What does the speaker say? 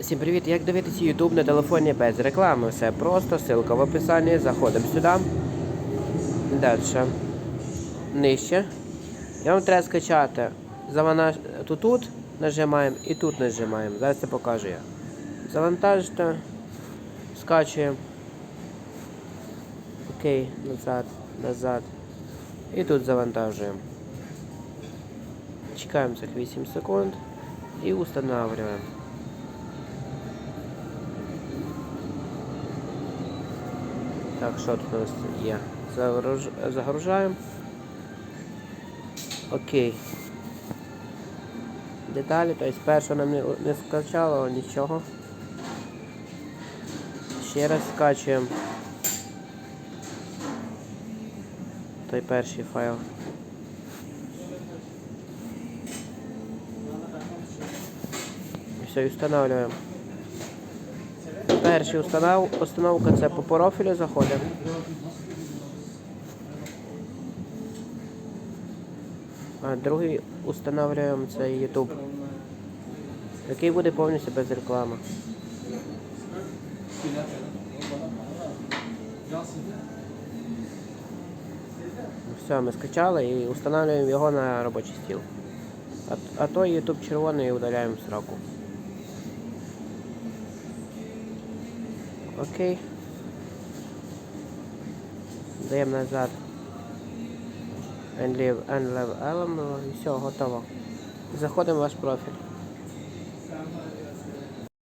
Всім привіт! Як дивитися YouTube на телефоні без реклами? Все просто, ссылка в описанні, заходимо сюди. Далі. Нижче. І вам треба скачати. Завантаж... Тут, нажимаємо і тут нажимаємо. Зараз це покажу я. Завантажте. Скачуємо. Окей, назад, назад. І тут завантажуємо. Чекаємо цих 8 секунд і устанавливаємо. Так, що тут у є? Загруж... Загружаємо. Окей. Деталі, тобто перше нам не, не скачало нічого. Ще раз скачуємо. Той перший файл. І все, і встановлюємо. Перший установ... установка це по профілю заходимо. А другий устанавливаємо це YouTube. Який буде повністю без реклами. Все, ми скачали і встановлюємо його на робочий стіл. А, а той YouTube червоний удаляємо сроку. Окей. Даємо назад. Enleave element і все, готово. Заходимо в ваш профіль.